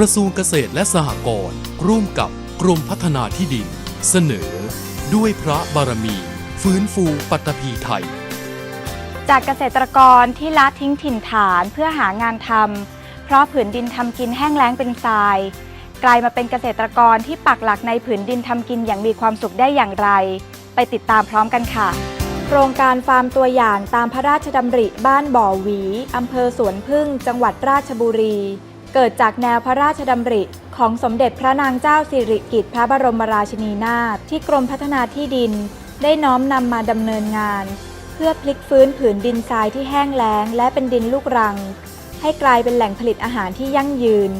กระทรวงเกษตรและสหกรณ์ร่วมกับกรมพัฒนาที่ดิน เสนอ ด้วยพระบารมี ฟื้นฟูปัตตภีไทย จากเกษตรกรที่ละทิ้งถิ่นฐานเพื่อหางานทำเพราะผืนดินทำกินแห้งแล้งเป็นทราย กลายมาเป็นเกษตรกรที่ปักหลักในผืนดินทำกินอย่างมีความสุขได้อย่างไร ไปติดตามพร้อมกันค่ะ โครงการฟาร์มตัวอย่างตามพระราชดำริบ้านบ่อหวีอำเภอสวนพึ่ง จังหวัดราชบุรี เกิดจากแนวพระราชดำริ ของสมเด็จพระนางเจ้าสิริกิติ์พระบรมราชินีนาถที่กรมพัฒนาที่ดิน ได้น้อมนำมาดำเนินงาน เพื่อพลิกฟื้นผืนดินทรายที่แห้งแล้ง และเป็นดินลูกรัง ให้กลายเป็นแหล่งผลิตอาหารที่ยั่งยืน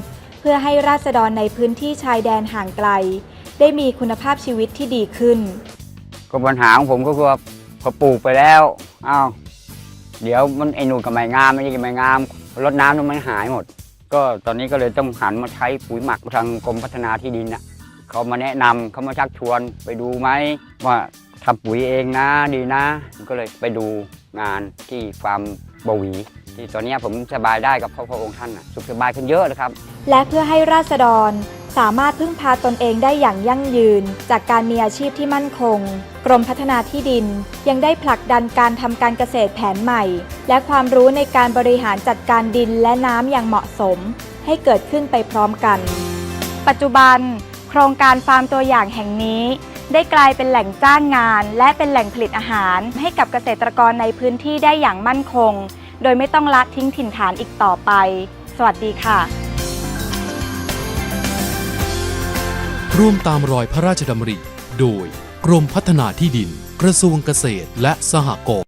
เพื่อให้ราษฎรในพื้นที่ชายแดนห่างไกล ได้มีคุณภาพชีวิตที่ดีขึ้น ก็ปัญหาของผมก็คือว่าพอปลูกไปแล้วอ้าวเดี๋ยวมันไอ้นู่นก็ไม่งามไอ้นี่ก็ไม่งามรดน้ำแล้วมันหายหมด ก็ตอนนี้ก็เลยต้องหันมาใช้ปุ๋ยหมักทางกรมพัฒนาที่ดินน่ะเขามาแนะนำเขามาชักชวนไปดูไหมว่าทำปุ๋ยเองนะดีนะ ก็เลยไปดูงานที่ฟาร์มบหวี ที่ตอนนี้ผมสบายได้กับพระพระองค์ท่านน่ะสุขสบายขึ้นเยอะเลยครับ และเพื่อให้ราษฎร สามารถพึ่งพาตนเองได้อย่างยั่งยืน จากการมีอาชีพที่มั่นคง กรมพัฒนาที่ดิน ยังได้ผลักดันการทำการเกษตรแผนใหม่ และความรู้ในการบริหารจัดการดินและน้ำอย่างเหมาะสม ให้เกิดขึ้นไปพร้อมกัน ปัจจุบัน โครงการฟาร์มตัวอย่างแห่งนี้ ได้กลายเป็นแหล่งจ้างงาน และเป็นแหล่งผลิตอาหาร ให้กับเกษตรกรในพื้นที่ได้อย่างมั่นคง โดยไม่ต้องละทิ้งถิ่นฐานอีกต่อไป สวัสดีค่ะ ร่วมตามรอยพระราชดำริ โดยกรมพัฒนาที่ดิน กระทรวงเกษตรและสหกรณ์